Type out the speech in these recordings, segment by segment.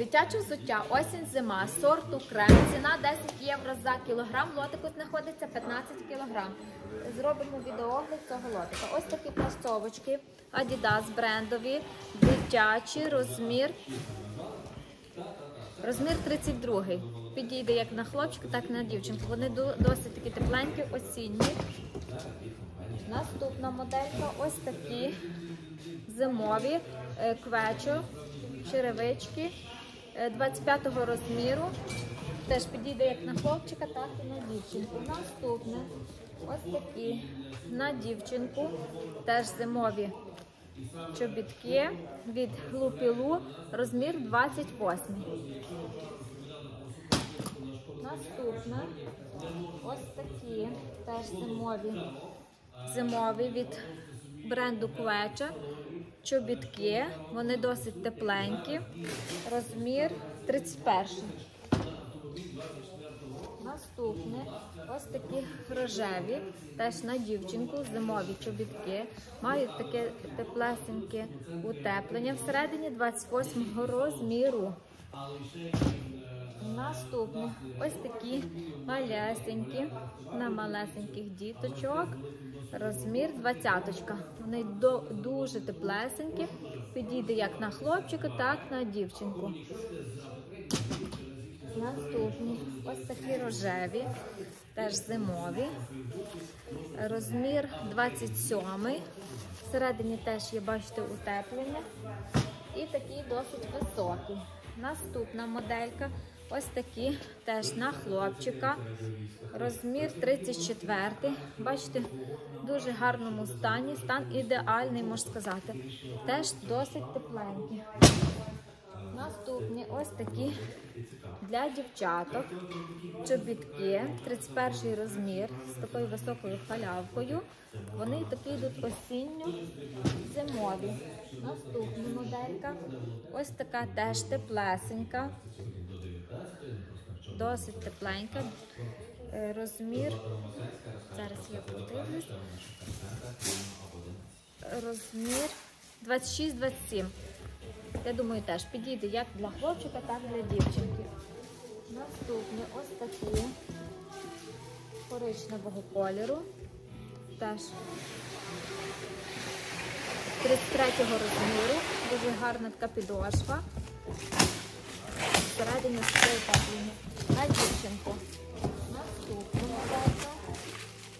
Дитяче взуття, осінь, зима, сорту крем. Ціна 10 євро за кілограм. Лотик тут знаходиться 15 кілограм. Зробимо відеоогляд цього лотика. Ось такі пластовочки, Adidas брендові, дитячі, розмір. Розмір 32. Підійде як на хлопчика, так і на дівчинку. Вони досить такі тепленькі, осінні. Наступна моделька ось такі зимові е, квечо, черевички 25-го розміру. Теж підійде як на хлопчика, так і на дівчинку. Наступне. Ось такі. На дівчинку, теж зимові чобітки від Лупілу, розмір 28. Наступне. Ось такі. Теж зимові. Зимові від бренду Квеча. Чобітки, вони досить тепленькі. Розмір 31. Наступне ось такі рожеві, теж на дівчинку, зимові чобітки. Мають таке теплесеньке утеплення. Всередині 28 розміру. Наступне ось такі малесенькі на малесеньких діточок. Розмір 20. Вони дуже теплесенькі. Підійде як на хлопчика, так на дівчинку. Наступні ось такі рожеві, теж зимові. Розмір 27. Всередині теж є, бачите, утеплення. І такі досить високі. Наступна моделька. Ось такі теж на хлопчика. Розмір 34. Бачите, в дуже гарному стані. Стан ідеальний, можна сказати. Теж досить тепленькі. Наступні ось такі для дівчаток. Чобітки, 31 розмір з такою високою халявкою. Вони такі йдуть осінньо зимові. Наступна моделька. Ось така теж теплесенька. Досить тепленька. Е, Розмір. Зараз я подивлюсь. Розмір 26-27. Я думаю, теж підійде як для хлопчика, так і для дівчинки. Наступні ось такі коричневого кольору. Теж 33-го розміру. Дуже гарна така підошва. Всередині такої теплені. На дівчинку. Наступна моделька.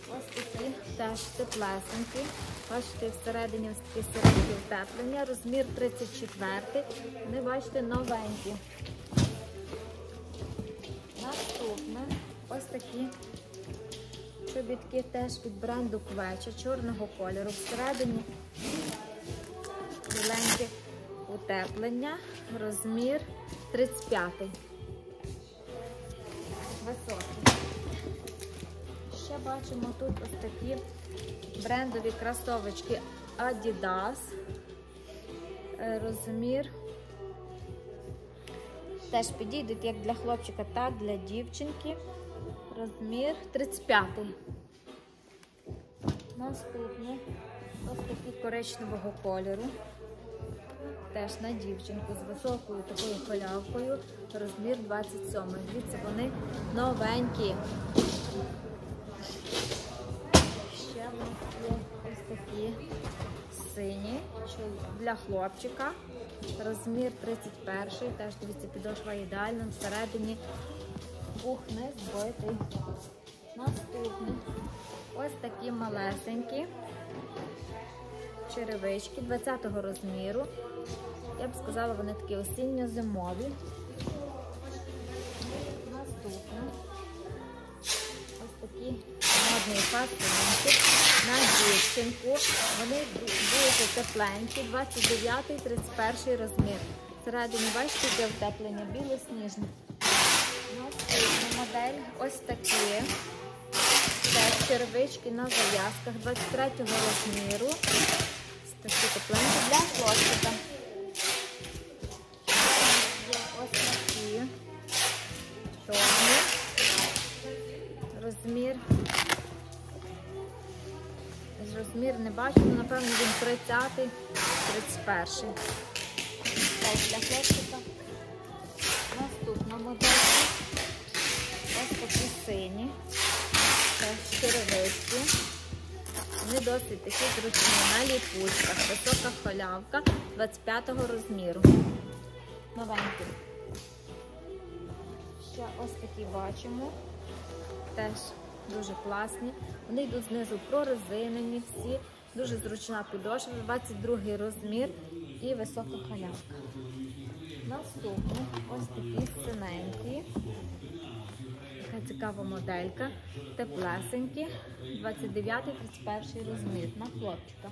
Ось такі теж теплесенькі. Бачите, всередині ось такі середні утеплення. Розмір 34. Вони бачите новенькі. Наступне ось такі чобітки теж від бренду Квеча чорного кольору. Всередині біленьке утеплення. Розмір 35. Високий. Ще бачимо тут ось такі брендові кросовочки Adidas. Е, Розмір. Теж підійдуть як для хлопчика, так для дівчинки. Розмір 35. Наступне ось такі коричневого кольору. Теж на дівчинку з високою такою халявкою. Розмір 27. Дивіться, вони новенькі. Ще в нас є ось такі сині для хлопчика. Розмір 31. Теж дивіться, підошва ідеальна. Всередині пух не збитий. Наступний. Ось такі малесенькі черевички 20-го розміру. Я б сказала, вони такі осінньо-зимові. Наступне. Ось такі модні фастинки на дівчинку. Вони ду- дуже тепленькі, 29-31 розмір. Всередині, бачите, де втеплення білосніжне. Наступна модель ось такі. Теж черевички на зав'язках 23-го розміру. Такі тепленькі для хлопчика. Є ось такі чорні. Розмір. Розмір не бачу, але, напевно, він 30-й, 31-й. Теж для хлопчика. моделька. Ось такі сині. Теж черевички. Вони досить такі зручні на ліпучках. Висока халявка 25 розміру. Новенькі. Ще ось такі бачимо. Теж дуже класні. Вони йдуть знизу прорезинені всі. Дуже зручна підошва, 22 розмір і висока халявка. Наступні ось такі синенькі. Така цікава моделька. Теплесенькі. 29-31 розмір на хлопчика.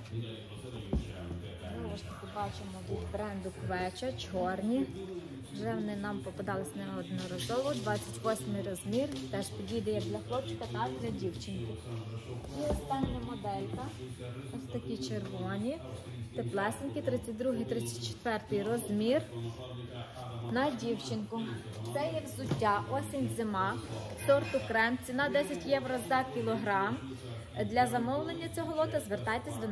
Знову ж таки бачимо від бренду Квеча, чорні. Вже вони нам попадались неодноразово. 28 розмір. Теж підійде як для хлопчика, так і для дівчинки. І остання моделька. Ось такі червоні. Теплесенькі, 32-34 розмір на дівчинку. Це є взуття осінь-зима, сорту крем. Ціна 10 євро за кілограм. Для замовлення цього лота звертайтесь до нас.